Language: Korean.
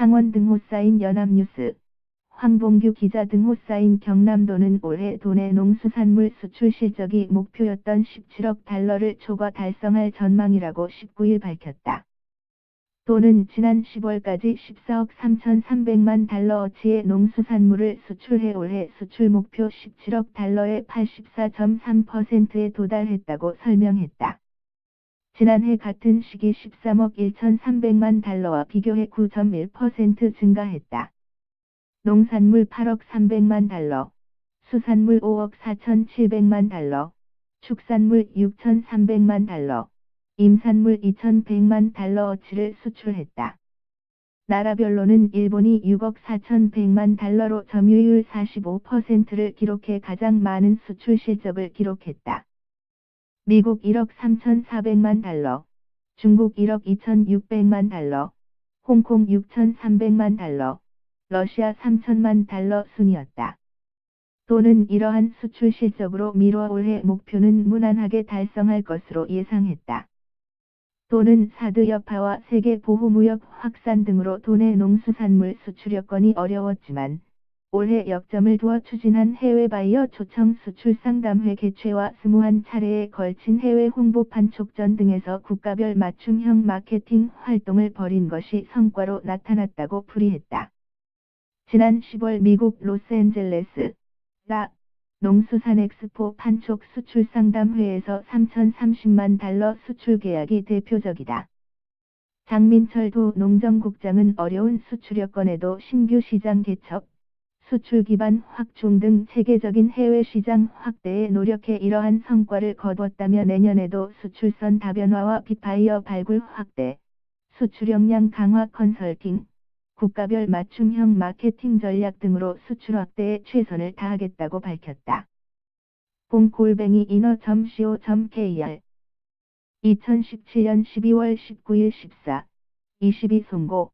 창원 등호 쌓인 연합뉴스, 황봉규 기자 등호 쌓인 경남도는 올해 도내 농수산물 수출 실적이 목표였던 17억 달러를 초과 달성할 전망이라고 19일 밝혔다. 도는 지난 10월까지 14억 3,300만 달러어치의 농수산물을 수출해 올해 수출 목표 17억 달러의 84.3%에 도달했다고 설명했다. 지난해 같은 시기 13억 1,300만 달러와 비교해 9.1% 증가했다. 농산물 8억 300만 달러, 수산물 5억 4,700만 달러, 축산물 6,300만 달러, 임산물 2,100만 달러어치를 수출했다. 나라별로는 일본이 6억 4,100만 달러로 점유율 45%를 기록해 가장 많은 수출 실적을 기록했다. 미국 1억 3,400만 달러, 중국 1억 2,600만 달러, 홍콩 6,300만 달러, 러시아 3천만 달러 순이었다. 또는 이러한 수출 실적으로 미뤄 올해 목표는 무난하게 달성할 것으로 예상했다. 또는 사드 여파와 세계 보호무역 확산 등으로 도내 농수산물 수출 여건이 어려웠지만 올해 역점을 두어 추진한 해외 바이어 초청 수출 상담회 개최와 스무한 차례에 걸친 해외 홍보판 촉전 등에서 국가별 맞춤형 마케팅 활동을 벌인 것이 성과로 나타났다고 풀이했다. 지난 10월 미국 로스앤젤레스 라 농수산 엑스포 판촉 수출 상담회에서 3,030만 달러 수출 계약이 대표적이다. 장민철 도 농정국장은 어려운 수출 여건에도 신규 시장 개척, 수출 기반 확충 등 체계적인 해외 시장 확대에 노력해 이러한 성과를 거두었다며 내년에도 수출선 다변화와 비파이어 발굴 확대, 수출 역량 강화 컨설팅, 국가별 맞춤형 마케팅 전략 등으로 수출 확대에 최선을 다하겠다고 밝혔다. 공골뱅이 인어.co.kr 2017년 12월 19일 14, 22 송고